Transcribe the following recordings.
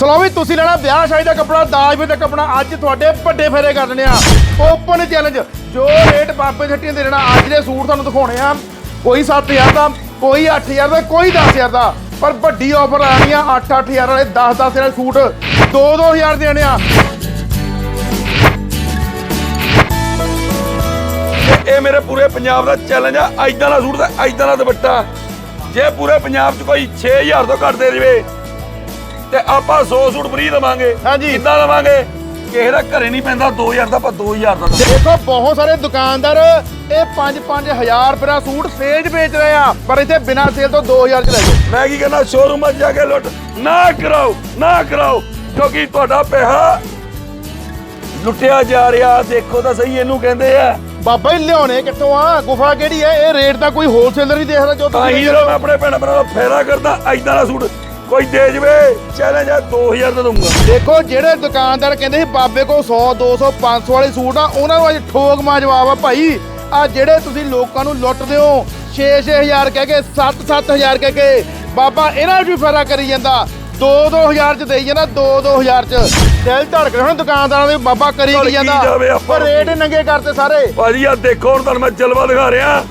Slow ਤੁਸੀਂ ਲੈਣਾ ਵਿਆਹ ਸ਼ਾਦੀ ਦਾ ਕੱਪੜਾ, ਦਾਜ ਵੇ ਦਾ ਕੱਪੜਾ, ਅੱਜ ਤੁਹਾਡੇ ਵੱਡੇ ਫੇਰੇ ਕਰ ਆ। ਓਪਨ ਚੈਲੰਜ ਜੋ ਰੇਟ ਬਾਬੇ ਛੱਟੀਆਂ ਦੇ ਦੇਣਾ, ਅੱਜ ਦੇ ਸੂਟ ਤੁਹਾਨੂੰ ਦਿਖਾਉਣੇ ਆ। ਕੋਈ 7000 ਦਾ, ਕੋਈ 8000 ਦਾ, ਕੋਈ 10000 ਦਾ। ਪਰ ਵੱਡੀ ਆਫਰ ਆਣੀ ਆ 8-8000 ਵਾਲੇ 10-10 ਵਾਲੇ ਸੂਟ 2-2000 ਦੇ ਆਣੇ ਆ। ਇਹ ਮੇਰੇ ਪੂਰੇ ਪੰਜਾਬ ਦਾ ਚੈਲੰਜ ਆ ਐਦਾਂ ਦਾ ਸੂਟ ਦਾ ਐਦਾਂ ਦਾ ਦੁਪੱਟਾ। ਜੇ ਪੂਰੇ ਪੰਜਾਬ 'ਚ ਕੋਈ 6000 ਤੋਂ ਘੱਟ ਦੇ ਦੇਵੇ ਤੇ ਆਪਾਂ 100 ਸੂਟ ਫ੍ਰੀ ਦੇਵਾਂਗੇ। ਹਾਂਜੀ। ਕਿੱਦਾਂ ਦੇਵਾਂਗੇ? ਕਿਸੇ ਦਾ ਘਰੇ ਨਹੀਂ ਪੈਂਦਾ 2000 ਦਾ ਆਪਾਂ 2000 ਦਾ ਦੇਵਾਂਗੇ। ਦੇਖੋ ਬਹੁਤ ਸਾਰੇ ਦੁਕਾਨਦਾਰ ਇਹ 5-5000 ਰੁਪਏ ਦਾ ਸੂਟ ਸੇਜ ਵੇਚ ਰਹੇ ਆ ਪਰ ਇੱਥੇ ਬਿਨਾਂ ਸੇਲ ਤੋਂ 2000 ਚ ਲੈ ਜਾਓ। ਮੈਂ ਕੀ ਕਹਿੰਦਾ ਸ਼ੋਰੂਮਾਂ 'ਚ ਜਾ ਕੇ ਲੁੱਟ। ਨਾ ਕਰਾਓ ਨਾ ਕਰਾਓ ਕਿਉਂਕਿ ਤੁਹਾਡਾ ਪੈਸਾ ਲੁੱਟਿਆ ਜਾ ਰਿਹਾ। ਦੇਖੋ ਤਾਂ ਸਹੀ ਇਹਨੂੰ ਕਹਿੰਦੇ ਆ। ਬਾਬਾ ਜੀ ਲਿਆਉਣੇ ਕਿੱਥੋਂ ਆ? ਗੁਫਾ ਕਿਹੜੀ ਹੈ? ਇਹ ਰੇਟ ਤਾਂ ਕੋਈ ਹੋਲਸੇਲਰ ਨਹੀਂ ਦੇਖਦਾ ਜੋ ਤਾਂ ਹੀ ਜਦੋਂ ਮੈਂ ਆਪਣੇ ਭੈਣ ਭਰਾ ਦਾ ਫੇਰਾ ਕਰਦਾ ਐਦਾਂ ਦਾ ਸੂਟ ਕੋਈ ਦੇ ਜਵੇ। ਚੈਲੰਜ ਆ 2000 ਦਾ ਦਊਂਗਾ। ਦੇਖੋ ਜਿਹੜੇ ਦੁਕਾਨਦਾਰ ਕਹਿੰਦੇ ਸੀ ਬਾਬੇ ਕੋਲ 100 200 500 ਵਾਲੇ ਸੂਟ ਆ ਉਹਨਾਂ ਨੂੰ ਅੱਜ ਠੋਕ ਮਾ ਜਵਾਬ ਆ ਭਾਈ। ਆ ਜਿਹੜੇ ਤੁਸੀਂ ਲੋਕਾਂ ਨੂੰ ਲੁੱਟਦੇ ਹੋ 6-6000 ਕਹਿ ਕੇ 7-7000 ਕਹਿ ਕੇ ਬਾਬਾ ਇਹਨਾਂ ਨੂੰ ਵੀ ਫੇਰਾ ਕਰੀ ਜਾਂਦਾ। 2-2000 ਚ ਦੇਈ ਜਾਂਦਾ 2-2000 ਚ। ਦਿਲ ਧੜਕ ਰਹੇ ਹੁਣ ਦੁਕਾਨਦਾਰਾਂ ਦੇ ਬਾਬਾ ਕਰੀ ਕੀ ਜਾਂਦਾ। ਜਾਵੇ ਆਪਾਂ ਪਰ ਰੇਟ ਨੰਗੇ ਕਰਤੇ ਸਾਰੇ। ਭਾਜੀ ਆ ਦੇਖੋ ਹੁਣ ਤੁਹਾਨੂੰ ਮੈਂ ਜਲਵਾ ਦਿਖਾ ਰਿਹਾ।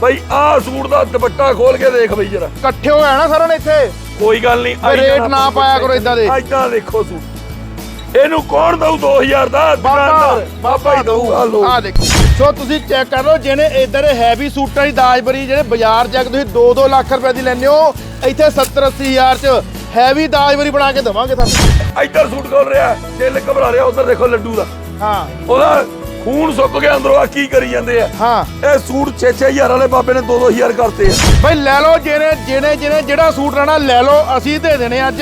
ਬਈ ਆਹ ਸੂਟ ਦਾ ਦੁਪੱਟਾ ਖੋਲ ਕੇ ਦੇਖ ਬਈ ਜਰਾ। ਇਕੱਠੇ ਹੋ ਜਾਣਾ ਸਾਰਿਆਂ ਨੇ ਇੱਥੇ। ਕੋਈ ਗੱਲ ਨਹੀਂ ਬਈ ਰੇਟ ਨਾ ਪਾਇਆ ਕਰੋ ਏਦਾਂ ਦੇ। ਐਦਾਂ ਦੇਖੋ ਸੂਟ ਇਹਨੂੰ ਕੌਣ ਦਊ 2000 ਦਾ? ਬਾਬਾ ਬਾਬਾ ਹੀ ਦਊ ਆ ਲੋ ਆ ਦੇਖੋ। ਸੋ ਤੁਸੀਂ ਚੈੱਕ ਕਰ ਲਓ ਜਿਹਨੇ ਇਧਰ ਹੈਵੀ ਸੂਟਾਂ ਦੀ ਦਾਜਬਰੀ ਜਿਹੜੇ ਬਾਜ਼ਾਰ ਜਾ ਕੇ ਤੁਸੀਂ 2-2 ਲੱਖ ਰੁਪਏ ਦੀ ਲੈਂਦੇ ਹੋ ਇੱਥੇ 70-80 ਹਜ਼ਾਰ ਚ ਹੈਵੀ ਦਾਜਬਰੀ ਬਣਾ ਕੇ ਦੇਵਾਂਗੇ ਤੁਹਾਨੂੰ। ਇੱਧਰ ਸੂਟ ਖੋਲ ਰਿਹਾ ਦਿਲ ਘਬਰਾ ਰਿਹਾ ਉਧਰ ਦੇਖੋ ਲੱਡੂ ਦਾ। ਹਾਂ। ਉਹਦਾ ਖੂਨ ਸੁੱਕ ਗਿਆ ਅੰਦਰੋਂ ਆ ਕੀ ਕਰੀ ਜਾਂਦੇ ਆ? ਹਾਂ। ਇਹ ਸੂਟ 6-6000 ਵਾਲੇ ਬਾਬੇ ਨੇ 2-2000 ਕਰਤੇ ਆ। ਬਈ ਲੈ ਲਓ ਜਿਹਨੇ ਜਿਹਨੇ ਜਿਹਨੇ ਜਿਹੜਾ ਸੂਟ ਲੈਣਾ ਲੈ ਲਓ ਅਸੀਂ ਦੇ ਦੇਣੇ ਅੱਜ।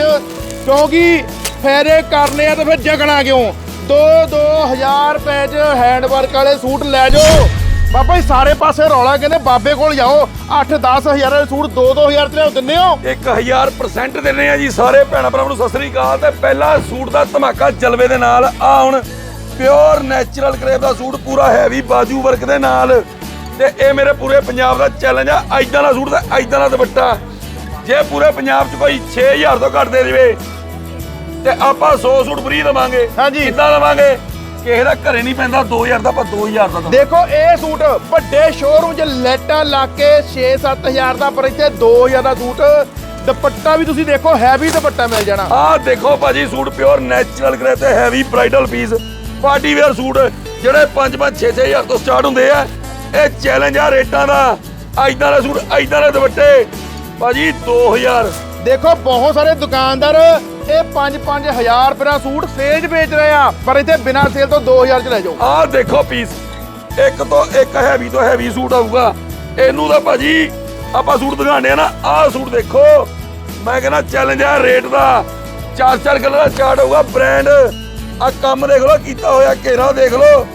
ਕਿਉਂਕਿ ਫੇਰੇ ਕਰਨੇ ਆ ਤੇ ਫਿਰ ਜਗਣਾ ਕਿਉਂ? 2-2000 ਰੁਪਏ ਚ ਹੈਂਡ ਵਰਕ ਵਾਲੇ ਸੂਟ ਲੈ ਜਾਓ। ਬਾਬਾ ਜੀ ਸਾਰੇ ਪਾਸੇ ਰੌਲਾ ਕਹਿੰਦੇ ਬਾਬੇ ਕੋਲ ਜਾਓ। 8-10 ਹਜ਼ਾਰ ਵਾਲੇ ਸੂਟ 2-2000 ਚ ਲਿਆਓ ਦਿੰਦੇ ਹੋ? 1000% ਦਿੰਨੇ ਆ ਜੀ ਸਾਰੇ ਭੈਣਾਂ ਭਰਾਵਾਂ ਨੂੰ ਸਤਿ ਸ੍ਰੀ ਅਕਾਲ। ਤੇ ਪਹਿਲਾ ਸੂਟ ਦਾ ਧਮਾਕਾ ਜਲਵੇ ਦੇ ਨਾਲ ਆ ਹੁਣ ਪਿਓਰ ਨੈਚੁਰਲ ਕਰੇਪ ਦਾ ਸੂਟ ਪੂਰਾ ਹੈਵੀ ਬਾਜੂ ਵਰਕ ਦੇ ਨਾਲ। ਤੇ ਇਹ ਮੇਰੇ ਪੂਰੇ ਪੰਜਾਬ ਦਾ ਚੈਲੰਜ ਆ। ਐਦਾਂ ਦਾ ਸੂਟ ਦਾ ਐਦਾਂ ਦਾ ਦੁਪੱਟਾ। ਜੇ ਪੂਰੇ ਪੰਜਾਬ 'ਚ ਕੋਈ 6000 ਤੋਂ ਘੱਟ ਦੇ ਦੇਵੇ ਤੇ ਆਪਾਂ 100 ਸੂਟ ਫ੍ਰੀ ਦੇਵਾਂਗੇ। ਹਾਂਜੀ। ਕਿੱਦਾਂ ਦੇਵਾਂਗੇ? ਕਿਸੇ ਦਾ ਘਰੇ ਨਹੀਂ ਪੈਂਦਾ 2000 ਦਾ ਆਪਾਂ 2000 ਦਾ। ਦੇਖੋ ਇਹ ਸੂਟ ਵੱਡੇ ਸ਼ੋਰੂਮ 'ਚ ਲੈਟਾਂ ਲਾ ਕੇ 6-7000 ਦਾ ਪਰ ਇੱਥੇ 2000 ਦਾ ਸੂਟ ਦੁਪੱਟਾ ਵੀ ਤੁਸੀਂ ਦੇਖੋ ਹੈਵੀ ਦੁਪੱਟਾ ਮਿਲ ਜਾਣਾ। ਆਹ ਦੇਖੋ ਭਾਜੀ ਸੂਟ ਪਿਓਰ ਨੈਚੁਰਲ ਗ੍ਰੇ ਤੇ heavy bridal piece party wear suit ਜਿਹੜੇ 5-5 6-6000 ਤੋਂ ਸਟਾਰਟ ਹੁੰਦੇ ਆ ਇਹ ਚੈਲੰਜ ਆ ਰੇਟਾਂ ਦਾ। ਐਦਾਂ ਦੇ ਸੂਟ ਐਦਾਂ ਦੇ ਦੁਪੱਟੇ। ਭਾਜੀ 2000 ਦੇਖੋ ਬਹੁਤ ਸਾਰੇ ਦੁਕਾਨਦਾਰ ਇਹ 5-5000 ਰੁਪਏ ਦਾ ਸੂਟ ਸੇਜ ਵੇਚ ਰਹੇ ਆ ਪਰ ਇੱਥੇ ਬਿਨਾਂ ਸੇਲ ਤੋਂ 2000 ਚ ਲੈ ਜਾਓ। ਆਹ ਦੇਖੋ ਪੀਸ ਇੱਕ ਤੋਂ ਇੱਕ ਹੈਵੀ ਤੋਂ ਹੈਵੀ ਸੂਟ ਆਊਗਾ। ਇਹਨੂੰ ਤਾਂ ਭਾਜੀ ਆਪਾਂ ਸੂਟ ਦਿਖਾਣੇ ਆ ਨਾ ਆਹ ਸੂਟ ਦੇਖੋ। ਮੈਂ ਕਹਿੰਦਾ ਚੈਲੰਜ ਆ ਰੇਟ ਦਾ। ਚਾਰ ਚਾਰ ਕਲਰ ਦਾ ਚਾਰਟ ਹੋਊਗਾ ਬ੍ਰਾਂਡ ਆ ਕੰਮ ਦੇਖ ਲਓ ਕੀਤਾ ਹੋਇਆ ਘੇਰਾ ਦੇਖ ਲਓ।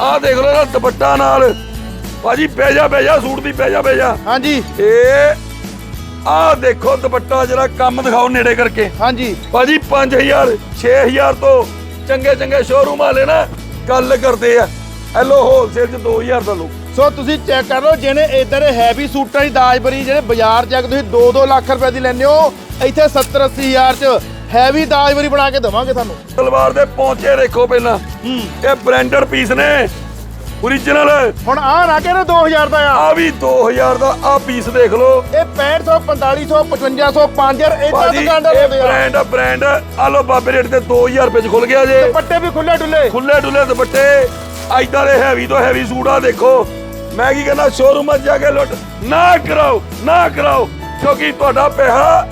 ਆਹ ਦੇਖ ਲਓ ਇਹਦਾ ਦੁਪੱਟਾ ਨਾਲ। ਭਾਜੀ ਬਹਿ ਜਾ ਬਹਿ ਜਾ ਸੂਟ ਦੀ ਬਹਿ ਜਾ ਬਹਿ ਜਾ। ਹਾਂਜੀ। ਇਹ ਆਹ ਦੇਖੋ ਦੁਪੱਟਾ ਜਿਹੜਾ ਕੰਮ ਦਿਖਾਓ ਨੇੜੇ ਕਰਕੇ। ਹਾਂਜੀ। ਭਾਜੀ 5000 6000 ਤੋਂ ਚੰਗੇ ਚੰਗੇ ਸ਼ੋਰੂਮ ਵਾਲੇ ਨਾ ਗੱਲ ਕਰਦੇ ਆ। ਹੈਲੋ ਹੋਲਸੇਲ ਚ 2000 ਦਾ ਲਓ। ਸੋ ਤੁਸੀਂ ਚੈੱਕ ਕਰ ਲਓ ਜਿਹਨੇ ਇਧਰ ਹੈਵੀ ਸੂਟਾਂ ਦੀ ਦਾਜਬਰੀ ਜਿਹੜੇ ਬਾਜ਼ਾਰ ਜਾ ਕੇ ਤੁਸੀਂ 2-2 ਲੱਖ ਰੁਪਏ ਦੀ ਲੈਂਦੇ ਹੋ। ਇੱਥੇ 70-80 ਹਜ਼ਾਰ ਚ ਹੈਵੀ ਦਾਜਬਰੀ ਬਣਾ ਕੇ ਦੇਵਾਂਗੇ ਤੁਹਾਨੂੰ। ਤਲਵਾਰ ਦੇ ਪਹੁੰਚੇ ਦੇਖੋ ਪਹਿਲਾਂ। ਇਹ ਬ੍ਰਾਂਡਡ ਪੀਸ ਨੇ। ਓਰੀਜਨਲ ਹੁਣ ਆ ਨਾ ਕਹਿੰਦੇ 2000 ਦਾ ਆ। ਆ ਵੀ 2000 ਦਾ ਆ ਪੀਸ ਦੇਖ ਲਓ। ਇਹ 6500 4500 5500 5000 ਇਦਾਂ ਭਾਜੀ ਦੁਕਾਨਦਾਰ ਇਹ ਹੁੰਦੇ ਆ। ਬ੍ਰਾਂਡ ਆ ਬ੍ਰਾਂਡ ਆ ਲੋ ਬਾਬੇ ਰੇਟ ਤੇ 2000 ਰੁਪਏ ਚ ਖੁੱਲ ਗਿਆ ਜੇ। ਦੁਪੱਟੇ ਵੀ ਖੁੱਲੇ ਡੁੱਲੇ। ਖੁੱਲੇ ਡੁੱਲੇ ਦੁਪੱਟੇ। ਐਦਾਂ ਦੇ ਹੈਵੀ ਤੋਂ ਹੈਵੀ ਸੂਟ ਆ ਦੇਖੋ। ਮੈਂ ਕੀ ਕਹਿੰਦਾ ਸ਼ੋਰੂਮਾਂ 'ਚ ਜਾ ਕੇ ਲੁੱਟ। ਨਾ ਕਰਾਓ ਨਾ ਕਰਾਓ। ਕਿਉਂਕਿ ਤੁਹਾਡਾ ਪੈਸਾ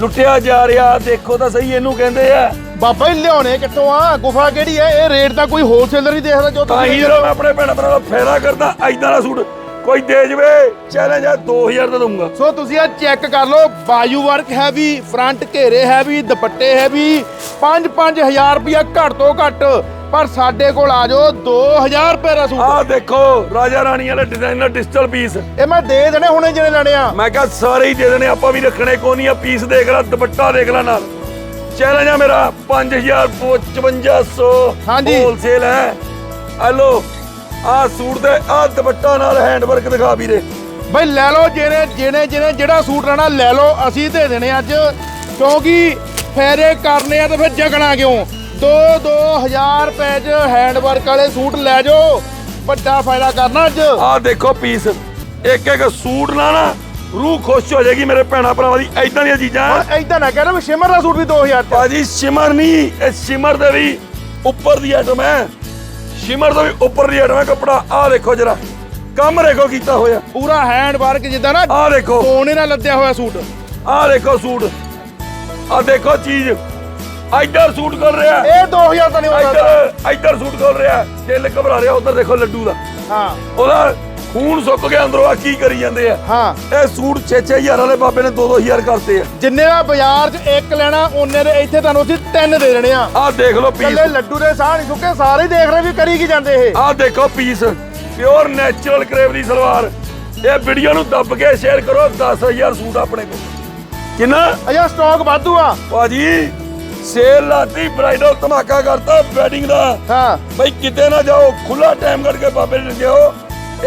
ਲੁੱਟਿਆ ਜਾ ਰਿਹਾ ਦੇਖੋ ਤਾਂ ਸਹੀ ਇਹਨੂੰ ਕਹਿੰਦੇ ਆ। ਬਾਬਾ ਜੀ ਲਿਆਉਣੇ ਕਿੱਥੋਂ ਆ? ਗੁਫਾ ਕਿਹੜੀ ਹੈ ਇਹ ਰੇਟ ਤਾਂ ਕੋਈ ਹੋਲਸੇਲਰ ਨਹੀਂ ਦੇਖਦਾ ਜੋ ਤਾਂ ਹੀ ਜਦੋਂ ਮੈਂ ਆਪਣੇ ਭੈਣ ਭਰਾ ਦਾ ਫੇਰਾ ਕਰਦਾ ਐਦਾਂ ਦਾ ਸੂਟ ਕੋਈ ਦੇ ਜਵੇ ਚੈਲੰਜ ਆ 2000 ਦਾ ਦਊਂਗਾ। ਸੋ ਤੁਸੀਂ ਆ ਚੈੱਕ ਕਰ ਲਓ ਬਾਜੂ ਵਰਕ ਹੈਵੀ ਫਰੰਟ ਘੇਰੇ ਹੈਵੀ ਦੁਪੱਟੇ ਹੈਵੀ 5-5000 ਰੁਪਇਆ ਘੱਟ ਤੋਂ ਘੱਟ ਪਰ ਸਾਡੇ ਕੋਲ ਆ ਜਾਓ 2000 ਰੁਪਏ ਦਾ ਸੂਟ। ਆਹ ਦੇਖੋ ਰਾਜਾ ਰਾਣੀ ਵਾਲੇ ਡਿਜ਼ਾਈਨਰ ਡਿਜੀਟਲ ਪੀਸ ਇਹ ਮੈਂ ਦੇ ਦੇਣੇ ਹੁਣੇ ਜਿਹੜੇ ਲੈਣੇ ਆ। ਮੈਂ ਕਿਹਾ ਸਾਰੇ ਹੀ ਦੇ ਦੇਣੇ ਆਪਾਂ ਵੀ ਰੱਖਣੇ ਕੋਈ ਨਹੀਂ ਆ ਪੀਸ ਦੇਖ ਲੈ ਦੁਪੱਟਾ ਦੇਖ ਲੈ ਨਾਲ। ਚੈਲੰਜ ਆ ਮੇਰਾ 5000 5500 ਹਾਂਜੀ। ਹੋਲਸੇਲ ਹੈ। ਹਲੋ ਆ ਸੂਟ ਦੇ ਆ ਦੁਪੱਟਾ ਨਾਲ ਹੈਂਡ ਵਰਕ ਦਿਖਾ ਵੀਰੇ। ਬਈ ਲੈ ਲਓ ਜਿਹਨੇ ਜਿਹਨੇ ਜਿਹਨੇ ਜਿਹੜਾ ਸੂਟ ਲੈਣਾ ਲੈ ਲਓ ਅਸੀਂ ਦੇ ਦੇਣੇ ਅੱਜ। ਕਿਉਂਕਿ ਫਾਇਦੇ ਕਰਨੇ ਆ ਤਾਂ ਫਿਰ ਜਗਣਾ ਕਿਉਂ? 2 2000 ਰੁਪਏ ਚ ਹੈਂਡ ਵਰਕ ਵਾਲੇ ਸੂਟ ਲੈ ਜਾਓ। ਵੱਡਾ ਫਾਇਦਾ ਕਰਨਾ ਅੱਜ। ਆਹ ਦੇਖੋ ਪੀਸ। ਇੱਕ ਇੱਕ ਸੂਟ ਨਾਲ ਨਾ ਰੂਹ ਖੁਸ਼ ਹੋ ਜਾਏਗੀ ਮੇਰੇ ਭੈਣਾ ਭਰਾਵਾਂ ਦੀ। ਐਦਾਂ ਦੀਆਂ ਚੀਜ਼ਾਂ। ਹੁਣ ਐਦਾਂ ਨਾ ਕਹਿਣਾ ਵੀ ਸ਼ਿਮਰ ਦਾ ਸੂਟ ਵੀ 2000 ਚ ਭਾਜੀ ਸ਼ਿਮਰ ਨਹੀਂ ਇਹ ਸ਼ਿਮਰ ਦੇ ਵੀ ਉੱਪਰ ਦੀ ਆਈਟਮ ਹੈ। ਸ਼ਿਮਰ ਤੋਂ ਵੀ ਉੱਪਰ ਦੀ ਆਈਟਮ ਹੈ ਕੱਪੜਾ। ਆਹ ਦੇਖੋ ਜਰਾ ਕੰਮ ਦੇਖੋ ਕੀਤਾ ਹੋਇਆ। ਪੂਰਾ ਹੈਂਡ ਵਰਕ ਜਿੱਦਾਂ ਨਾ ਆਹ ਦੇਖੋ। ਕੋਨੇ ਨਾਲ ਲੱਦਿਆ ਹੋਇਆ ਸੂਟ। ਆਹ ਦੇਖੋ ਸੂਟ। ਆਹ ਦੇਖੋ ਚੀਜ਼। ਇੱਧਰ ਸੂਟ ਕਰ ਰਿਹਾ। ਇਹ 2000 ਤਾਂ ਨਹੀਂ ਹੋਣਾ ਇੱਧਰ ਇੱਧਰ ਸੂਟ ਕਰ ਰਿਹਾ। ਦਿਲ ਘਬਰਾ ਰਿਹਾ ਉਧਰ ਦੇਖੋ ਲੱਡੂ ਦਾ। ਹਾਂ। ਉਹਦਾ ਖੂਨ ਸੁੱਕ ਗਿਆ ਅੰਦਰੋਂ ਆ ਕੀ ਕਰੀ ਜਾਂਦੇ ਆ? ਹਾਂ। ਇਹ ਸੂਟ 6-6000 ਵਾਲੇ ਬਾਬੇ ਨੇ 2-2000 ਕਰਤੇ ਆ। ਜਿੰਨੇ ਦਾ ਬਾਜ਼ਾਰ 'ਚ ਇੱਕ ਲੈਣਾ ਉਹਨੇ ਦੇ ਇੱਥੇ ਤੁਹਾਨੂੰ ਅਸੀਂ ਤਿੰਨ ਦੇ ਦੇਣੇ ਆ। ਆਹ ਦੇਖ ਲਓ ਪੀਸ ਕੱਲੇ ਲੱਡੂ ਦੇ ਸਾਹ ਨਹੀਂ ਸੁੱਕੇ ਸਾਰੇ ਹੀ ਦੇਖ ਰਹੇ ਵੀ ਕਰੀ ਕੀ ਜਾਂਦੇ ਇਹ। ਆਹ ਦੇਖੋ ਪੀਸ ਪਿਓਰ ਨੈਚੁਰਲ ਕਰੇਵ ਦੀ ਸਲਵਾਰ। ਇਹ ਵੀਡੀਓ ਨੂੰ ਦੱਬ ਕੇ ਸ਼ੇਅਰ ਕਰੋ 10000 ਸੂਟ ਆਪਣੇ ਕੋਲ। ਕਿੰਨਾ? ਅਜਾ ਸਟਾਕ ਵਾਧੂ ਆ। ਭਾਜੀ ਸੇਲ ਲਾਤੀ ਬ੍ਰਾਈਡਲ ਧਮਾਕਾ ਕਰਤਾ ਵੈਡਿੰਗ ਦਾ। ਹਾਂ। ਬਈ ਕਿਤੇ ਨਾ ਜਾਓ ਖੁੱਲਾ ਟਾਈਮ ਕੱਢ ਕੇ ਬਾਬੇ ਨੇ ਲਿਆਓ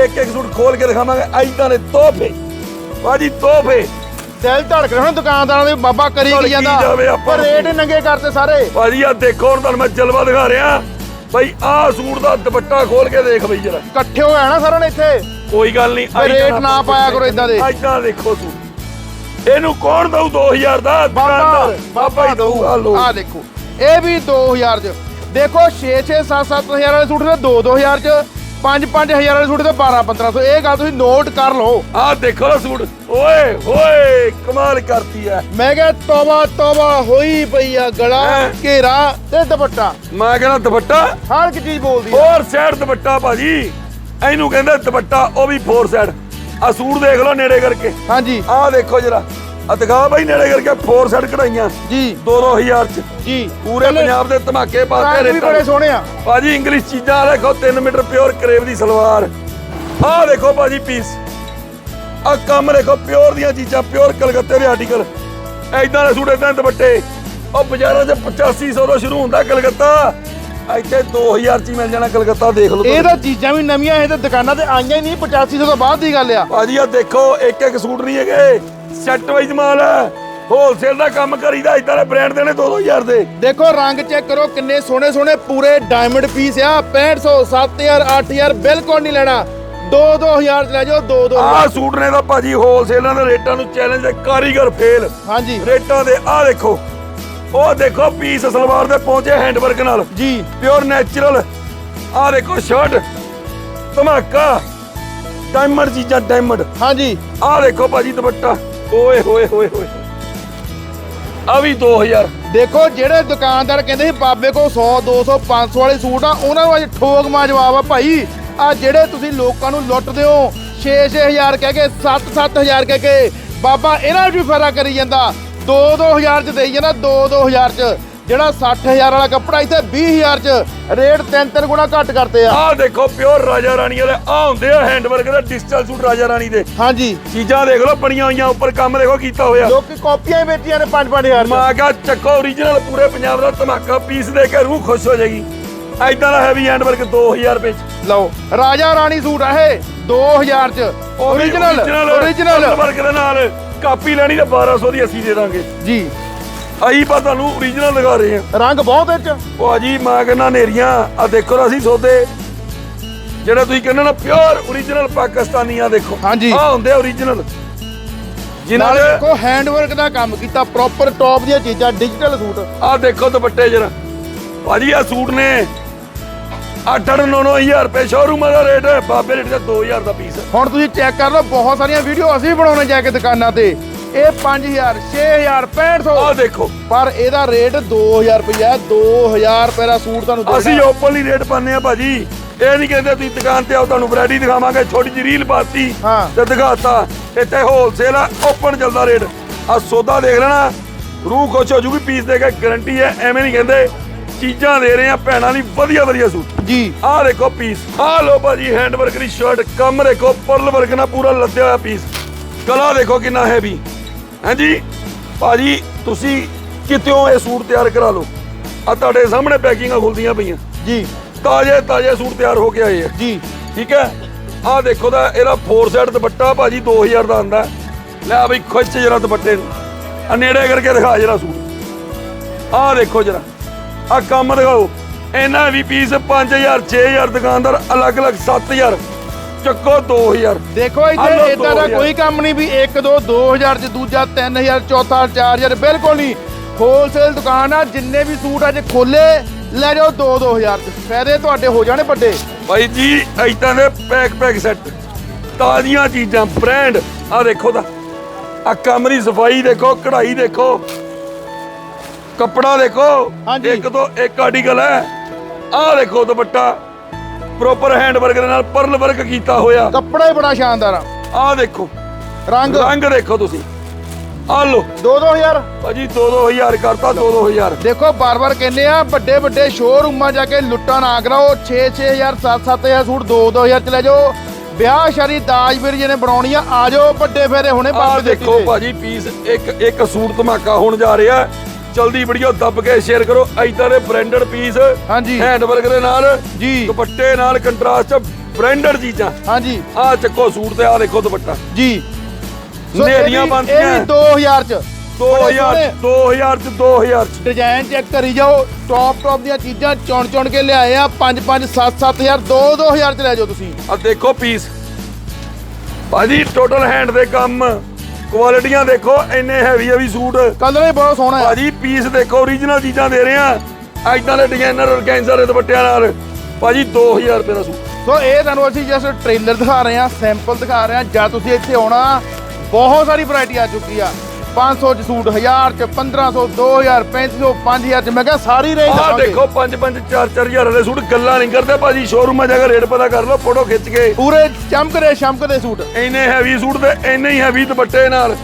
ਇੱਕ ਇੱਕ ਸੂਟ ਖੋਲ ਕੇ ਦਿਖਾਵਾਂਗੇ ਐਦਾਂ ਦੇ ਤੋਹਫੇ। ਭਾਜੀ ਤੋਹਫੇ। ਦਿਲ ਧੜਕ ਰਿਹਾ ਹੁਣ ਦੁਕਾਨਦਾਰਾਂ ਦੇ ਬਾਬਾ ਕਰੀ ਕੀ ਜਾਂਦਾ? ਪਰ ਰੇਟ ਨੰਗੇ ਕਰਤੇ ਸਾਰੇ। ਭਾਜੀ ਆ ਦੇਖੋ ਹੁਣ ਤੁਹਾਨੂੰ ਮੈਂ ਜਲਵਾ ਦਿਖਾ ਰਿਹਾ। ਬਈ ਆਹ ਸੂਟ ਦਾ ਦੁਪੱਟਾ ਖੋਲ ਕੇ ਦੇਖ ਬਈ ਜਰਾ। ਇਕੱਠੇ ਹੋ ਜਾਣਾ ਸਾਰਿਆਂ ਨੇ ਇੱਥੇ। ਕੋਈ ਗੱਲ ਨਹੀਂ ਰੇਟ ਨਾ ਪਾਇਆ ਕਰੋ ਏਦਾਂ ਦੇ। ਐਦਾਂ ਦੇਖੋ ਸੂਟ। ਇਹਨੂੰ ਕੌਣ ਦਊ 2000 ਦਾ? ਬਾਬਾ ਬਾਬਾ ਹੀ ਦਊ ਆ ਲਓ ਆ ਦੇਖੋ ਇਹ ਵੀ 2000 ਚ। ਦੇਖੋ 6 6 7 7000 ਵਾਲੇ ਸੂਟ ਦੇ 2 2000 ਚ। 5 5000 ਵਾਲੇ ਸੂਟ ਦੇ 12 1500 ਇਹ ਗੱਲ ਤੁਸੀਂ ਨੋਟ ਕਰ ਲਓ। ਆਹ ਦੇਖੋ ਸੂਟ। ਓਏ ਹੋਏ ਕਮਾਲ ਕਰਤੀ ਐ। ਮੈਂ ਕਿਹਾ ਤੋਬਾ ਤੋਬਾ ਹੋਈ ਪਈ ਆ ਗਲਾ? ਘੇਰਾ ਤੇ ਦੁਪੱਟਾ। ਮੈਂ ਕਹਿੰਦਾ ਦੁਪੱਟਾ? ਹਰ ਇੱਕ ਚੀਜ਼ ਬੋਲਦੀ ਆ। ਫੋਰ ਸਾਈਡ ਦੁਪੱਟਾ ਭਾਜੀ। ਇਹਨੂੰ ਕਹਿੰਦੇ ਦੁਪੱਟਾ ਉਹ ਵੀ ਫੋਰ ਸਾਈਡ ਆ ਸੂਟ ਦੇਖ ਲਓ ਨੇੜੇ ਕਰਕੇ। ਹਾਂਜੀ। ਆਹ ਦੇਖੋ ਜਰਾ ਆ ਦਿਖਾ ਬਾਈ ਨੇੜੇ ਕਰਕੇ ਫੋਰ ਸਾਈਡ ਕਢਾਈਆਂ। ਜੀ। 2-2000 ਚ। ਜੀ। ਪੂਰੇ ਪੰਜਾਬ ਦੇ ਧਮਾਕੇ ਪਾਤੇ ਵੀ ਬੜੇ ਸੋਹਣੇ ਆ। ਭਾਜੀ ਇੰਗਲਿਸ਼ ਚੀਜ਼ਾਂ ਦੇਖੋ 3 ਮੀਟਰ ਪਿਓਰ ਕਰੇਵ ਦੀ ਸਲਵਾਰ। ਆਹ ਦੇਖੋ ਭਾਜੀ ਪੀਸ ਆ ਕੰਮ ਦੇਖੋ ਪਿਓਰ ਦੀਆਂ ਚੀਜ਼ਾਂ ਪਿਓਰ ਕਲਕੱਤੇ ਦੇ ਆਰਟੀਕਲ ਐਦਾਂ ਦੇ ਸੂਟ ਐਦਾਂ ਦੁਪੱਟੇ। ਉਹ ਬਾਜ਼ਾਰਾਂ 'ਚ 8500 ਤੋਂ ਸ਼ੁਰੂ ਹੁੰਦਾ ਕਲਕੱਤਾ। ਇੱਥੇ 2000 ਚ ਹੀ ਮਿਲ ਜਾਣਾ ਕਲਕੱਤਾ ਦੇਖ ਲਓ ਇਹ ਤਾਂ ਚੀਜ਼ਾਂ ਵੀ ਨਵੀਆਂ ਇਹ ਤਾਂ ਦੁਕਾਨਾਂ ਤੇ ਆਈਆਂ ਹੀ ਨਹੀਂ 8500 ਤੋਂ ਬਾਅਦ ਦੀ ਗੱਲ ਆ। ਭਾਜੀ ਆ ਦੇਖੋ ਇੱਕ ਇੱਕ ਸੂਟ ਨਹੀਂ ਹੈਗੇ। ਸੈੱਟ ਵਾਈਜ਼ ਮਾਲ ਹੈ ਹੋਲਸੇਲ ਦਾ ਕੰਮ ਕਰੀਦਾ ਇਦਾਂ ਦੇ ਬ੍ਰਾਂਡ ਦੇ ਨੇ 2-2000 ਦੇ। ਦੇਖੋ ਰੰਗ ਚੈੱਕ ਕਰੋ ਕਿੰਨੇ ਸੋਹਣੇ ਸੋਹਣੇ ਪੂਰੇ ਡਾਇਮੰਡ ਪੀਸ ਆ। 6500 7000 8000 ਬਿਲਕੁਲ ਨਹੀਂ ਲੈਣਾ। 2 2000 ਚ ਲੈ ਜਾਓ 2 2 ਆਹ ਸੂਟ ਨੇ ਤਾਂ ਭਾਜੀ ਹੋਲਸੇਲਾਂ ਦੇ ਰੇਟਾਂ ਨੂੰ ਚੈਲੰਜ ਦੇ ਕਾਰੀਗਰ ਫੇਲ ਹਾਂਜੀ। ਰੇਟਾਂ ਦੇ ਆਹ ਦੇਖੋ। ਉਹ ਦੇਖੋ ਪੀਸ ਸਲਵਾਰ ਦੇ ਪਹੁੰਚੇ ਹੈਂਡਵਰਕ ਨਾਲ। ਜੀ। ਪਿਓਰ ਨੈਚੁਰਲ ਆਹ ਦੇਖੋ ਸ਼ਰਟ ਧਮਾਕਾ। ਡਾਇਮੰਡ ਚੀਜ਼ਾਂ ਡਾਇਮੰਡ ਹਾਂਜੀ। ਆਹ ਦੇਖੋ ਭਾਜੀ ਦੁਪੱਟਾ। ਓਏ ਹੋਏ ਹੋਏ ਹੋਏ। ਆ ਵੀ 2000 ਦੇਖੋ ਜਿਹੜੇ ਦੁਕਾਨਦਾਰ ਕਹਿੰਦੇ ਸੀ ਬਾਬੇ ਕੋਲ 100 200 500 ਵਾਲੇ ਸੂਟ ਆ ਉਹਨਾਂ ਨੂੰ ਅੱਜ ਠੋਕ ਮਾ ਜਵਾਬ ਆ ਭਾਈ। ਆ ਜਿਹੜੇ ਤੁਸੀਂ ਲੋਕਾਂ ਨੂੰ ਲੁੱਟਦੇ ਹੋ 6 6000 ਕਹਿ ਕੇ 7 7000 ਕਹਿ ਕੇ ਬਾਬਾ ਇਹਨਾਂ ਨੂੰ ਵੀ ਫਾਇਦਾ ਕਰੀ ਜਾਂਦਾ। 2 2000 ਚ ਦੇਈ ਜਾਂਦਾ 2 2000 ਚ। ਜਿਹੜਾ 60000 ਵਾਲਾ ਕੱਪੜਾ ਇੱਥੇ 20000 ਚ ਰੇਟ ਤਿੰਨ ਤਿੰਨ ਗੁਣਾ ਘੱਟ ਕਰਤੇ ਆ। ਆਹ ਦੇਖੋ ਪਿਓਰ ਰਾਜਾ ਰਾਣੀ ਵਾਲੇ ਆ ਹੁੰਦੇ ਆ ਹੈਂਡਵਰਕ ਦੇ ਡਿਜੀਟਲ ਸੂਟ ਰਾਜਾ ਰਾਣੀ ਦੇ। ਹਾਂਜੀ। ਚੀਜ਼ਾਂ ਦੇਖ ਲਓ ਬਣੀਆਂ ਹੋਈਆਂ ਉੱਪਰ ਕੰਮ ਦੇਖੋ ਕੀਤਾ ਹੋਇਆ। ਲੋਕੀ ਕਾਪੀਆਂ ਹੀ ਵੇਚੀਆਂ ਨੇ 5-5000 ਮੈਂ ਕਿਹਾ ਚੱਕੋ ਓਰੀਜਨਲ ਪੂਰੇ ਪੰਜਾਬ ਦਾ ਧਮਾਕਾ ਪੀਸ ਦੇ ਕੇ ਰੂਹ ਖੁਸ਼ ਹੋ ਜਾਏਗੀ। ਐਦਾਂ ਦਾ ਹੈਵੀ ਹੈਂਡਵਰਕ 2000 ਰੁਪਏ ਚ ਲਓ ਰਾਜਾ ਰਾਣੀ ਸੂਟ ਆ ਇਹ 2000 ਚ। ਓਰੀਜਨਲ ਓਰੀਜਨਲ ਵਰਕ ਦੇ ਨਾਲ। ਕਾਪੀ ਲੈਣੀ ਤੇ 1200 ਦੀ ਅਸੀਂ ਦੇ ਦਾਂਗੇ। ਜੀ। ਆਹੀ ਪਾ ਤੁਹਾਨੂੰ ਓਰੀਜਨਲ ਲਗਾ ਰਹੇ ਆ ਰੰਗ ਬਹੁਤ ਇਹ ਚ। ਭਾਜੀ ਮੈਂ ਕਹਿੰਦਾ ਨੇਰੀਆਂ ਆ ਦੇਖੋ ਨਾ ਅਸੀਂ ਸੌਦੇ। ਜਿਹੜਾ ਤੁਸੀਂ ਕਹਿੰਦੇ ਨਾ ਪਿਓਰ ਓਰੀਜਨਲ ਪਾਕਿਸਤਾਨੀ ਆ ਦੇਖੋ। ਹਾਂਜੀ। ਆ ਹੁੰਦੇ ਓਰੀਜਨਲ ਜਿਨ੍ਹਾਂ ਨਾਲੇ ਦੇ ਦੇਖੋ ਹੈਂਡਵਰਕ ਦਾ ਕੰਮ ਕੀਤਾ ਪ੍ਰੋਪਰ ਟੌਪ ਦੀਆਂ ਚੀਜ਼ਾਂ ਡਿਜੀਟਲ ਸੂਟ। ਆ ਦੇਖੋ ਦੁਪੱਟੇ ਜਰਾ। ਭਾਜੀ ਆ ਸੂਟ ਨੇ। 8-9-9000 ਰੁਪਏ ਸ਼ੋਰੂਮ ਦਾ ਰੇਟ ਹੈ। ਬਾਬੇ ਰੇਟ ਦਾ 2000 ਦਾ ਪੀਸ ਹੈ। ਹੁਣ ਤੁਸੀਂ ਚੈੱਕ ਕਰ ਲਓ ਬਹੁਤ ਸਾਰੀਆਂ ਵੀਡੀਓ ਅਸੀਂ ਵੀ ਬਣਾਉਣੇ ਜਾ ਕੇ ਦੁਕਾਨਾਂ ਤੇ। ਇਹ 5000 6000 6500 ਆ ਦੇਖੋ। ਪਰ ਇਹਦਾ ਰੇਟ 2000 ਰੁਪਇਆ 2000 ਰੁਪਏ ਦਾ ਸੂਟ ਤੁਹਾਨੂੰ ਦੇਣਾ। ਅਸੀਂ ਓਪਨਲੀ ਰੇਟ ਪਾਉਂਦੇ ਆ ਭਾਜੀ। ਇਹ ਨਹੀਂ ਕਹਿੰਦੇ ਤੁਸੀਂ ਦੁਕਾਨ ਤੇ ਆਓ ਤੁਹਾਨੂੰ ਵੈਰਾਈਟੀ ਦਿਖਾਵਾਂਗੇ। ਛੋਟੀ ਜਿਹੀ ਰੀਲ ਪਾਤੀ ਹਾਂ। ਤੇ ਦਿਖਾਤਾ। ਇੱਥੇ ਹੋਲਸੇਲ ਆ ਓਪਨ ਚੱਲਦਾ ਰੇਟ ਆ ਸੌਦਾ ਦੇਖ ਲੈਣਾ। ਰੂਹ ਖੁਸ਼ ਹੋ ਜੂਗੀ ਪੀਸ ਦੇ ਕੇ ਗਾਰੰਟੀ ਹੈ। ਐਵੇਂ ਨਹੀਂ ਕਹਿੰਦੇ। ਚੀਜ਼ਾਂ ਦੇ ਰਹੇ ਆ ਭੈਣਾਂ ਲਈ ਵਧੀਆ ਵਧੀਆ ਸੂਟ। ਜੀ ਆਹ ਦੇਖੋ ਪੀਸ ਆਹ ਲੋ ਭਾਜੀ ਹੈਂਡ ਵਰਕ ਦੀ ਸ਼ਰਟ ਕੰਮ ਦੇਖੋ ਪਰਲ ਵਰਕ ਨਾਲ ਪੂਰਾ ਲੱਦਿਆ ਹੋਇਆ ਪੀਸ ਗਲਾ ਦੇਖੋ ਕਿੰਨਾ ਹੈਵੀ ਹਾਂਜੀ ਭਾਜੀ ਤੁਸੀਂ ਕਿਤਿਓਂ ਇਹ ਸੂਟ ਤਿਆਰ ਕਰਾ ਲਓ? ਆ ਤੁਹਾਡੇ ਸਾਹਮਣੇ ਪੈਕਿੰਗਾਂ ਖੁੱਲਦੀਆਂ ਪਈਆਂ। ਜੀ। ਤਾਜ਼ੇ ਤਾਜ਼ੇ ਸੂਟ ਤਿਆਰ ਹੋ ਕੇ ਆਏ ਆ। ਜੀ। ਠੀਕ ਹੈ? ਆਹ ਦੇਖੋ ਦਾ ਇਹਦਾ 4 ਸੈਟ ਦੁਪੱਟਾ ਭਾਜੀ 2000 ਦਾ ਆਂਦਾ ਲੈ ਬਈ ਖੁਸ਼ ਜਰਾ ਦੁਪੱਟੇ ਨੂੰ। ਆ ਨੇੜੇ ਕਰਕੇ ਦਿਖਾ ਜਰਾ ਸੂਟ। ਆਹ ਦੇਖੋ ਜਰਾ। ਆਹ ਕੰਮ ਦਿਖਾਓ। ਇਹਨਾਂ ਵੀ ਪੀਸ 5000 6000 ਦੁਕਾਨਦਾਰ ਅਲੱਗ-ਅਲੱਗ 7000 ਚੱਕੋ 2000 ਦੇਖੋ ਇੱਥੇ ਇਦਾਂ ਦਾ 2000 ਕੋਈ ਕੰਮ ਨਹੀਂ ਵੀ 1 2 2000 ਚ ਦੂਜਾ 3000 ਚੌਥਾ 4000 ਬਿਲਕੁਲ ਨਹੀਂ। ਹੋਲਸੇਲ ਦੁਕਾਨ ਆ ਜਿੰਨੇ ਵੀ ਸੂਟ ਅੱਜ ਖੋਲੇ ਲੈ ਜਾਓ 2 2000 ਚ। ਫਾਇਦੇ ਤੁਹਾਡੇ ਹੋ ਜਾਣੇ ਵੱਡੇ। ਭਾਈ ਜੀ ਇਦਾਂ ਦੇ ਪੈਕ ਪੈਕ ਸੈੱਟ ਤਾਜ਼ੀਆਂ ਚੀਜ਼ਾਂ ਬ੍ਰਾਂਡ ਆਹ ਦੇਖੋ ਤਾਂ। ਆ ਕਮਰੀ ਸਫ਼ਾਈ ਦੇਖੋ ਕਢਾਈ ਦੇਖੋ। ਕੱਪੜਾ ਦੇਖੋ। ਇੱਕ ਤੋਂ ਇੱਕ ਆਰਟੀਕਲ ਹੈ। ਆਹ ਦੇਖੋ ਦੁਪੱਟਾ। ਪ੍ਰੋਪਰ ਹੈਂਡ ਵਰਕ ਦੇ ਨਾਲ ਪਰਲ ਵਰਕ ਕੀਤਾ ਹੋਇਆ। ਕੱਪੜਾ ਹੀ ਬੜਾ ਸ਼ਾਨਦਾਰ ਆ। ਆਹ ਦੇਖੋ। ਰੰਗ? ਰੰਗ ਦੇਖੋ ਤੁਸੀਂ। ਆਹ ਲੋ 2 2000 ਭਾਜੀ 2-2000 ਕਰਤਾ 2-2000 ਦੇਖੋ ਬਾਰ-ਬਾਰ ਕਹਿੰਦੇ ਆ ਵੱਡੇ ਵੱਡੇ ਸ਼ੋਰੂਮਾਂ ਜਾ ਕੇ ਲੁੱਟਾਂ ਨਾ ਕਰਾਓ। 6-6000 7-7000 ਸੂਟ 2-2000 ਚ ਲੈ ਜਾਓ। ਵਿਆਹ ਸ਼ਾਦੀ ਦਾਜ ਵੀਰ ਜਿਹਨੇ ਬਣਾਉਣੀ ਆ ਆ ਜਾਓ। ਵੱਡੇ ਫੇਰੇ ਹੁਣੇ ਦੇ ਦੇਖੋ ਭਾਜੀ ਪੀਸ ਇੱਕ ਇੱਕ ਸੂਟ ਧਮਾਕਾ ਹੋਣ ਜਾ ਰਿਹਾ। ਜਲਦੀ ਵੀਡੀਓ ਦੱਬ ਕੇ ਸ਼ੇਅਰ ਕਰੋ। ਐਦਾਂ ਦੇ ਬ੍ਰਾਂਡਡ ਪੀਸ ਹਾਂਜੀ। ਹੈਂਡ ਵਰਕ ਦੇ ਨਾਲ ਜੀ। ਦੁਪੱਟੇ ਨਾਲ ਕੰਟਰਾਸਟ ਬ੍ਰਾਂਡਡ ਚੀਜ਼ਾਂ। ਹਾਂਜੀ। ਆਹ ਚੱਕੋ ਸੂਟ ਤੇ ਆਹ ਦੇਖੋ ਦੁਪੱਟਾ। ਜੀ। ਨੇਰੀਆਂ ਬਣਦੀਆਂ। ਇਹ ਵੀ 2000 ਚ। 2000 2000 ਚ 2000 ਚ। ਡਿਜ਼ਾਈਨ ਚੈੱਕ ਕਰੀ ਜਾਓ। ਟੌਪ ਟੌਪ ਦੀਆਂ ਚੀਜ਼ਾਂ ਚੁਣ ਚੁਣ ਕੇ ਲਿਆਏ ਆ। 5 5 7 7000 2 2000 ਚ ਲੈ ਜਾਓ ਤੁਸੀਂ। ਆ ਦੇਖੋ ਪੀਸ ਭਾਜੀ ਟੋਟਲ ਹੈਂਡ ਦੇ ਕੰਮ। ਕੁਆਲਿਟੀਆਂ ਦੇਖੋ ਇੰਨੇ ਹੈਵੀ ਹੈਵੀ ਸੂਟ। ਕਲਰ ਹੀ ਬਹੁਤ ਸੋਹਣਾ ਹੈ ਭਾਜੀ ਪੀਸ ਦੇਖੋ ਓਰੀਜਨਲ ਚੀਜ਼ਾਂ ਦੇ ਰਹੇ ਆ। ਐਦਾਂ ਦੇ ਡਿਜ਼ਾਈਨਰ ਔਰਗੈਂਜ਼ਰ ਦੇ ਦੁਪੱਟਿਆਂ ਨਾਲ। ਭਾਜੀ 2000 ਰੁਪਏ ਦਾ ਸੂਟ। ਸੋ ਇਹ ਤੁਹਾਨੂੰ ਅਸੀਂ ਜਸਟ ਟ੍ਰੇਲਰ ਦਿਖਾ ਰਹੇ ਹਾਂ ਸੈਂਪਲ ਦਿਖਾ ਰਹੇ ਹਾਂ ਜਾਂ ਤੁਸੀਂ ਇੱਥੇ ਆਉਣਾ ਬਹੁਤ ਸਾਰੀ ਵੈਰਾਈਟੀ ਆ ਚੁੱਕੀ ਆ। 500 ਚ ਸੂਟ 1000 ਚ 1500 2000 3500 5000 ਚ। ਮੈਂ ਕਿਹਾ ਸਾਰੀ ਰੇਂਜ ਆਹ ਦੇਖੋ 5 5 4 4000 ਵਾਲੇ ਸੂਟ ਗੱਲਾਂ ਨਹੀਂ ਕਰਦੇ ਭਾਜੀ ਸ਼ੋਰੂਮਾਂ ਜਾ ਕੇ ਰੇਟ ਪਤਾ ਕਰ ਲਓ ਫੋਟੋ ਖਿੱਚ ਕੇ। ਪੂਰੇ ਚਮਕਦੇ ਸ਼ਮਕਦੇ ਸੂਟ। ਇੰਨੇ ਹੈਵੀ ਸੂਟ ਤੇ ਇੰਨੇ ਹੀ ਹੈਵੀ ਦੁਪੱਟੇ ਨਾਲ।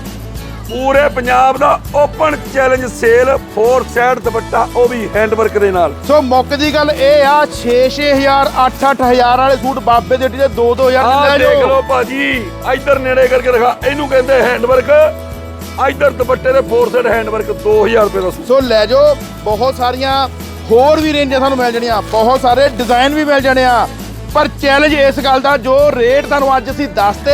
ਪੂਰੇ ਪੰਜਾਬ ਦਾ open challenge sale four side dupatta ਉਹ ਵੀ ਹੈਂਡ ਵਰਕ ਦੇ ਨਾਲ। ਸੋ ਮੁੱਕ ਦੀ ਗੱਲ ਇਹ ਆ 6-6000 8-8000 ਵਾਲੇ ਸੂਟ ਬਾਬੇ ਦੇ ਟੀ 2-2000 ਆਹ ਚ ਲੈ ਦੇਖ ਜਾਓ ਲਓ ਭਾਜੀ ਇੱਧਰ ਨੇੜੇ ਕਰਕੇ ਦਿਖਾ ਇਹਨੂੰ ਕਹਿੰਦੇ ਹੈਂਡ ਵਰਕ ਇੱਧਰ ਦੁਪੱਟੇ ਦੇ ਫੋਰ ਸਾਈਡ ਹੈਂਡ ਵਰਕ 2000 ਰੁਪਏ ਦਾ ਸੂਟ। ਸੋ ਲੈ ਜਾਓ ਬਹੁਤ ਸਾਰੀਆਂ ਹੋਰ ਵੀ ਰੇਂਜਾਂ ਤੁਹਾਨੂੰ ਮਿਲ ਜਾਣੀਆਂ ਬਹੁਤ ਸਾਰੇ ਡਿਜ਼ਾਈਨ ਵੀ ਮਿਲ ਜਾਣੇ ਆ। ਪਰ ਚੈਲੰਜ ਇਸ ਗੱਲ ਦਾ ਜੋ ਰੇਟ ਤੁਹਾਨੂੰ ਅੱਜ ਅਸੀਂ ਦੱਸਤੇ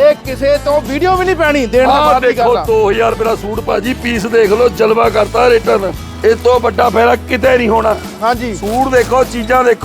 ਇਹ ਕਿਸੇ ਤੋਂ ਵੀਡੀਓ ਵੀ ਨਹੀਂ ਪੈਣੀ ਦੇਣ ਦਾ ਆਹ ਬਾਅਦ ਦੀ ਦੇਖੋ ਗੱਲ ਆ 2000 ਰੁਪਏ ਦਾ ਸੂਟ ਭਾਜੀ ਪੀਸ ਦੇਖ ਲਓ ਜਲਵਾ ਕਰਤਾ ਰੇਟਾਂ ਦਾ ਇਹ ਤੋਂ ਵੱਡਾ ਫਾਇਦਾ ਕਿਤੇ ਨਹੀਂ ਹੋਣਾ। ਹਾਂਜੀ। ਸੂਟ ਦੇਖੋ ਚੀਜ਼ਾਂ ਦੇਖੋ